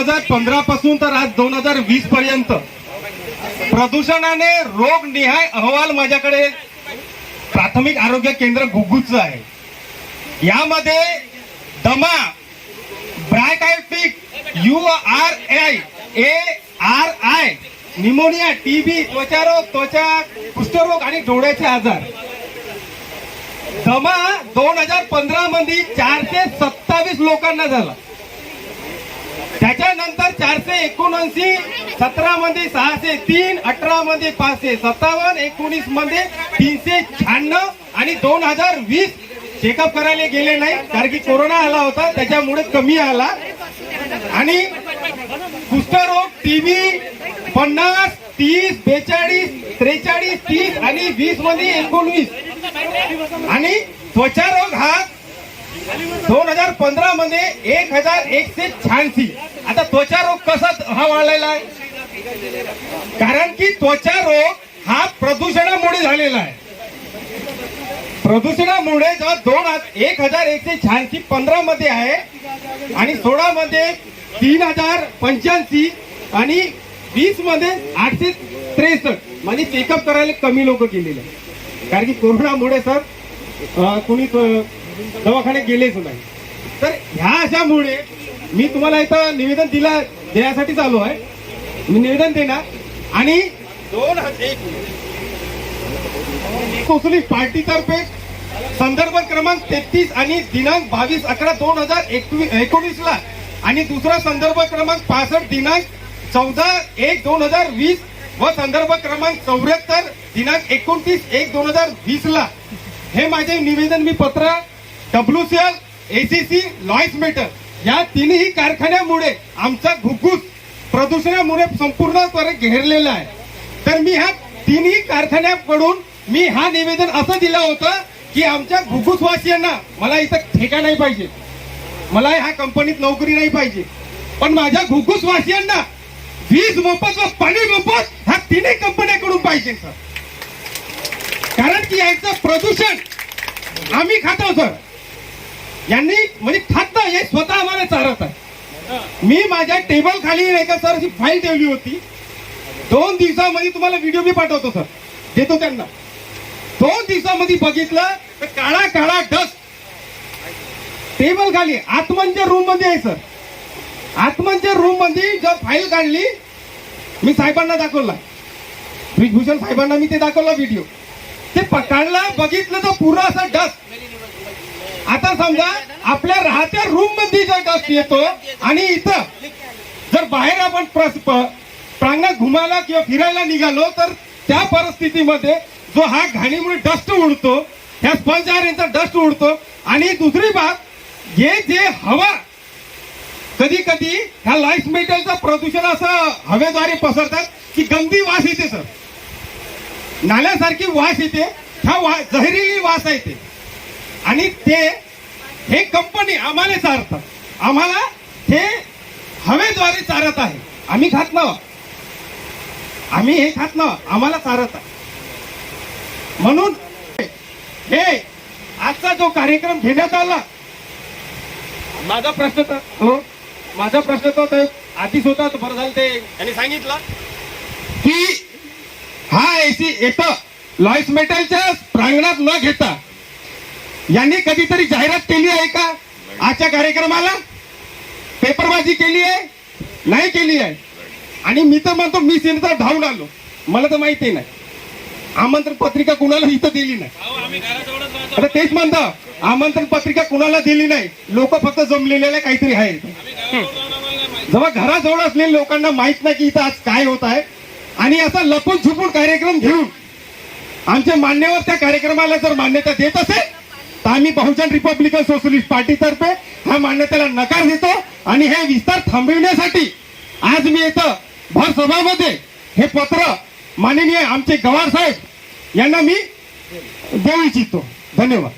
हजार पंधरा पासून तर आज दोन हजार वीस पर्यंत. प्रदूषणाने रोग निहाय अहवाल माझ्याकडे प्राथमिक आरोग्य केंद्र घुगुच आहे. यामध्ये दमा ब्रायटायटिक U R I A R I pneumonia TB त्वचारोग त्वचा कुष्ठरोग आणि डोळ्याचे आजार. दमा दोन हजार पंधरा मध्ये चारशे सत्तावीस लोकांना झाला. त्याच्यानंतर चारशे एकोणऐंशी सतरा मध्ये सहाशे तीन अठरा मध्ये पाचशे सत्तावन्न एकोणीसमध्ये तीनशे शहाण्णव आणि दोन हजार वीस चेकअप करायला गेले नाही कारण की कोरोना आला होता त्याच्यामुळे कमी आला. आणि कुष्ठरोग टीव्ही पन्नास तीस बेचाळीस त्रेचाळीस तीस आणि वीसमध्ये एकोणवीस. आणि त्वचारोग हा दोन हजार पंधरा मध्ये एक हजार एकशे शहाऐंशी. आता त्वचा रोग कसा हा वाढलेला आहे? कारण की त्वचा रोग हा प्रदूषणामुळे झालेला आहे. प्रदूषणामुळे जेव्हा दोन एक हजार एकशे शहाऐंशी पंधरा मध्ये आहे आणि सोळा मध्ये तीन हजार पंच्याऐंशी आणि वीसमध्ये आठशे त्रेसष्ट. म्हणजे चेकअप करायला कमी लोक गेलेले कारण की कोरोनामुळे सर कुणी दवाखान्यात गेलेच नाही. तर ह्या अशामुळे मी तुम्हाला इथं निवेदन दिला देण्यासाठीच आलो आहे. मी निवेदन देणार. आणि दोन सोशलिस्ट पार्टीतर्फे संदर्भ क्रमांक तेहतीस आणि दिनांक बावीस अकरा दोन हजार एकोणीस ला आणि दुसरा संदर्भ क्रमांक पासष्ट दिनांक चौदा एक दोन हजार वीस व संदर्भ क्रमांक चौऱ्याहत्तर दिनांक एकोणतीस एक दोन हजार वीस ला हे माझे निवेदन मी पत्र डब्ल्यू सी एल एसीसी लॉईस मेटर या तिन्ही कारखान्यामुळे आमचा घुगुस प्रदूषणामुळे संपूर्णपणे घेरलेला आहे. तर मी ह्या तिन्ही कारखान्याकडून मी हा निवेदन असं दिलं होतं की आमच्या घुगुसवासियांना मला इथं ठेका नाही पाहिजे. मला ह्या कंपनीत नोकरी नाही पाहिजे. पण माझ्या घुगुसवासियांना वीज मोफत व पाणी मोफत ह्या तिन्ही कंपन्याकडून पाहिजे सर. कारण की यांचं प्रदूषण आम्ही खातो सर. यांनी म्हणजे खात हे स्वतः आम्हाला चारत आहे. मी माझ्या टेबल खाली नाही का सर अशी फाईल ठेवली होती. दोन दिवसामध्ये तुम्हाला व्हिडिओ मी पाठवतो सर देतो त्यांना. दोन दिवसामध्ये बघितलं तर काळा काळा डस्ट टेबल खाली आत्मांच्या रूममध्ये आहे सर आत्मांच्या रूममध्ये जर फाईल काढली मी साहेबांना दाखवला. ब्रिजभूषण साहेबांना मी ते दाखवला व्हिडिओ ते काढला बघितलं तर पुरा असा डस्ट आता समजा आपल्या राहत्या रूममध्ये जर डस्ट येतो आणि इथं जर बाहेर आपण प्रांगणात घुमायला किंवा फिरायला निघालो तर त्या परिस्थितीमध्ये जो हा घाणीमुळे डस्ट उडतो ह्या स्पंज यांचा डस्ट उडतो. आणि दुसरी बाब हे जे हवा कधी कधी ह्या लाईफ मेटलचं प्रदूषण असं हवेद्वारे पसरतात की गंदी वास येते सर नाल्यासारखी वास येते ह्या वा जहरीली वास येते आणि ते हे कंपनी आम्हाला चारतात. आम्हाला हे हवेद्वारे चारत आहे. आम्ही खात ना आम्ही हे खात ना आम्हाला चारत आहे. म्हणून हे आजचा जो कार्यक्रम घेण्यात आला माझा प्रश्न तर हो माझा प्रश्न तो ते आधीच होता तो बरं झालं ते. त्यांनी सांगितलं. की हा एसी येतं. लॉईस मेटलच्या प्रांगणात न घेता यांनी कधीतरी जाहिरात केली आहे का? आजच्या कार्यक्रमाला? पेपरबाजी केली आहे? नाही केली आहे. आणि मी तर म्हणतो मी सिनेचा धावून आलो. मला तर माहिती नाही. आमंत्रण पत्रिका कुणाला इथं दिली नाही? आता तेच म्हणतं आमंत्रण पत्रिका कुणाला दिली नाही? लोक फक्त जमलेले काहीतरी आहे. जेव्हा घराजवळ असलेल्या लोकांना माहीत नाही की इथं आज काय होत आहे आणि असा लपून छुपून कार्यक्रम घेऊन आमचे मान्यवर त्या कार्यक्रमाला जर मान्यता देत असेल तर आम्ही बहुजन रिपब्लिकन सोशलिस्ट पार्टीतर्फे ह्या मान्यतेला नकार देतो आणि हे विस्तार थांबविण्यासाठी आज मी इथं भर सभामध्ये हे पत्र माननीय आमचे गवार साहेब यांना मी देऊ इच्छितो. धन्यवाद.